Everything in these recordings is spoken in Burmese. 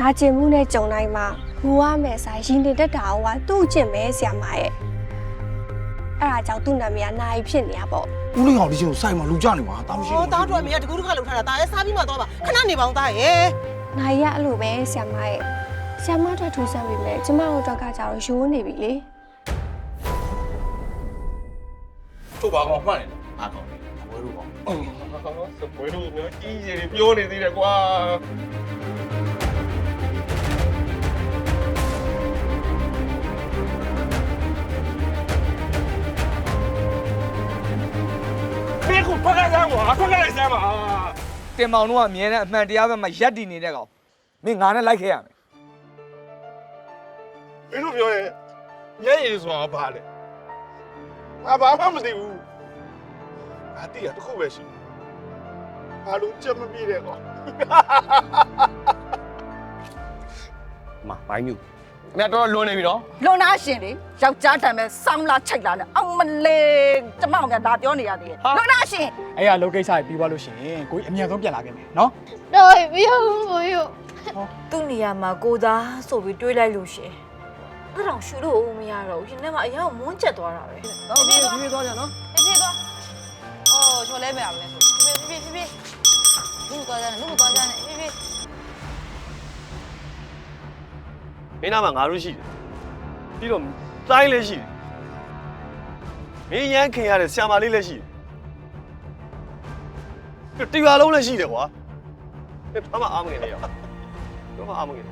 နာကျင်မှုနဲ့ကြုံတိုင်းမှာငိုရမယ်ဆိုင်ရင်တင်တက်တာကသူ့အကျင့်ပဲဆရာမရဲ့အဲ့ဒါကြောင့်သူ့နာမည်ကနိုင်ဖြစ်နေရပေါ့ဦးလေးဟောင်ဒီချင်းကိုစိုက်မှာလူကြနေမှာတာမရှိဟောဘူးတားတို့အမေကတကူးတခါလောက်ထားတာတာရဲစားပြီးမှသွားပါခဏနေပါအောင်တာရဲနိုင်ရအဲ့လိုပဲဆရာမရဲ့ဆရာမတက်ထူးဆန်းပြီမဲ့ကျမတို့တော့ကကြတော့ရိုးနေပြီလေတို့ဘာကောင်မှတ်နေလဲအားကောင်းတယ်ဘွဲတို့ပေါ့စပွဲတို့မျိုးကြီးကြီးပြောနေသေးတယ်ကွာ ဖက်ကစမ်းကွာဖက်ကလိုက်စမ်းပါတင်မောင်တို့ကအမြဲတမ်းအမှန်တရားဘက်မှာယက်တည်နေတဲ့ကောင်မင်းငါနဲ့လိုက်ခဲ့ရမယ်မင်းတို့ပြောရဲညက်ရည်ဆိုတာဘာလဲငါဘာမှမသိဘူးငါတိရတစ်ခုပဲရှိတယ်ဘာလို့ကြက်မပြည့်တဲ့ကောင် မှာဘိုင်းမျိုး ခင်ဗျာတော်တော်လွန်နေပြီနော်လွန်နာရှင်လေယောက်ျားတံပဲစောင်းလာချိတ်လာနဲ့အောင်မလေးကျမအောင်ကဒါပြောနေရသေးတယ်လွန်နာရှင်အဲ့ရလောကိစ္စပြီးသွားလို့ရှိရင်ကိုကြီးအမြန်ဆုံးပြန်လာခဲ့မယ်နော်တော့မရဘူးကိုယူသူ့နေရာမှာကိုသားဆိုပြီးတွေးလိုက်လို့ရှင်အဲ့တော့ရှူလို့မရတော့ဘူးရှင်ထဲမှာအရင်ကမွန်းကျက်သွားတာပဲတော့ပြေးပြေးသွားကြနော်ပြေးပြေးသွားအော်ချိုလဲမရဘူးလဲဆိုပြေးပြေးပြေးပြေးလူသွားကြတယ်လူသွားကြတယ်ပြေးပြေး မင်းနာမှာငါတို့ရှိတယ်ပြီးတော့တိုင်းလည်းရှိတယ်မင်းရမ်းခင်ရတဲ့ဆရာမလေးလည်းရှိတယ်ပြီးတော့တရားလုံးလည်းရှိတယ်ကွာဘာမှအားမငယ်နေရဘာမှအားမငယ်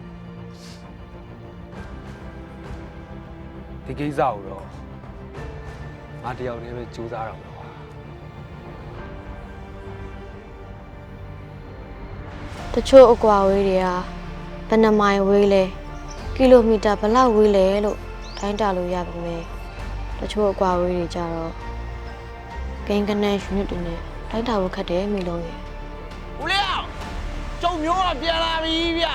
ဒီကိစ္စကိုတော့ငါတယောက်တည်းပဲစူးစမ်းရအောင်ပါတချို့အကွာဝေးတွေကဘယ်နှမိုင်ဝေးလဲ ကီလိုမီတာဘယ်လောက်ဝေးလဲလို့တိုင်းတာလို့ရပါမယ်တချို့အကွာဝေးတွေကြတော့ဂိမ်းကနေယူနစ်တွေနဲ့တိုင်းတာဖို့ခက်တယ်မိလုံးရဲ့ဦးလေးအောင်ကျုံမျိုးကပြန်လာပြီဗျ